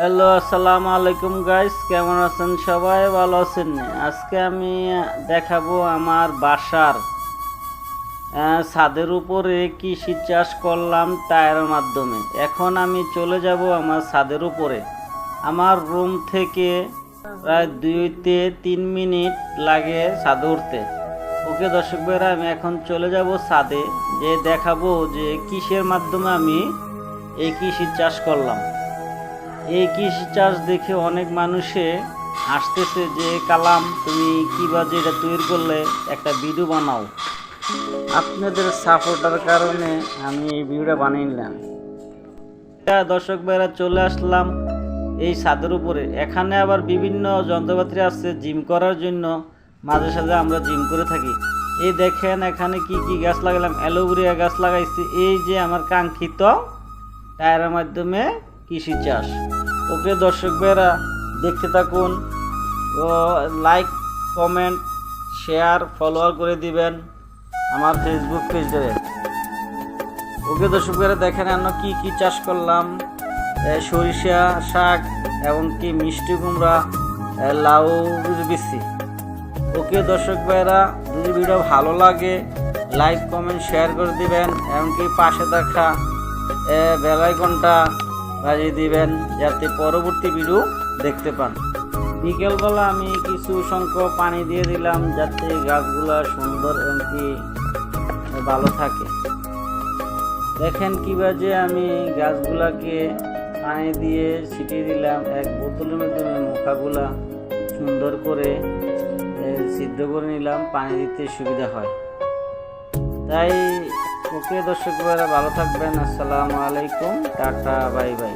Hello, আসসালামু আলাইকুম guys কেমন আছেন সবাই? ভালো আছেন? আজকে আমি দেখাবো আমার বাসার ছাদের উপরে কৃষি চাষ করলাম টায়ারের মাধ্যমে। এখন আমি চলে যাব আমার ছাদের উপরে। আমার রুম থেকে প্রায় দুইতে তিন মিনিট লাগে ছাদে উঠতে। ওকে দর্শক ভাইরা, আমি এখন চলে যাব ছাদে, যে দেখাবো যে কিসের মাধ্যমে আমি এই কৃষি চাষ করলাম। এই কৃষি চাষ দেখে অনেক মানুষে আসতেছে যে, কালাম, তুমি কি এটা তৈরি করলে? একটা ভিডিও বানাও। আপনাদের সাপোর্টার কারণে আমি এই ভিডিওটা বানিয়ে নিলাম। দর্শক ভাইরা, চলে আসলাম এই ছাদের উপরে। এখানে আবার বিভিন্ন যন্ত্রপাতি আছে জিম করার জন্য। মাঝে সাঝে আমরা জিম করে থাকি। এই দেখেন এখানে কি কি গাছ লাগালাম। অ্যালোভেরিয়া গাছ লাগাইছি। এই যে আমার কাঙ্ক্ষিত টায়ারের মাধ্যমে কৃষি চাষ। ওকে দর্শক ভাইরা দেখতে থাকুন ও লাইক কমেন্ট শেয়ার ফলোয়ার করে দিবেন আমার ফেসবুক পেজে ওকে দর্শক ভাইরা দেখেন আমরা কি কি চাষ করলাম সরিষা শাক এবং কি মিষ্টি কুমড়া লাউ বিসি। ওকে দর্শক ভাইরা যদি ভিডিও ভালো লাগে লাইক কমেন্ট শেয়ার করে দিবেন এমনকি পাশে দেখা এ, বেল আইকনটা বাজিয়ে দিবেন, যাতে পরবর্তী ভিডিও দেখতে পান। বিকেলবেলা আমি কিছু সংখ্যক পানি দিয়ে দিলাম, যাতে গাছগুলো সুন্দর এমনকি ভালো থাকে। দেখেন কীভাবে আমি গাছগুলাকে পানি দিয়ে ছিটিয়ে দিলাম। এক বোতলের মাধ্যমে মুখাগুলা সুন্দর করে সিদ্ধ করে নিলাম, পানি দিতে সুবিধা হয়। তাই ওকে দর্শক ভাইরা ভালো থাকবেন। আসসালামু আলাইকুম। Tata bye bye.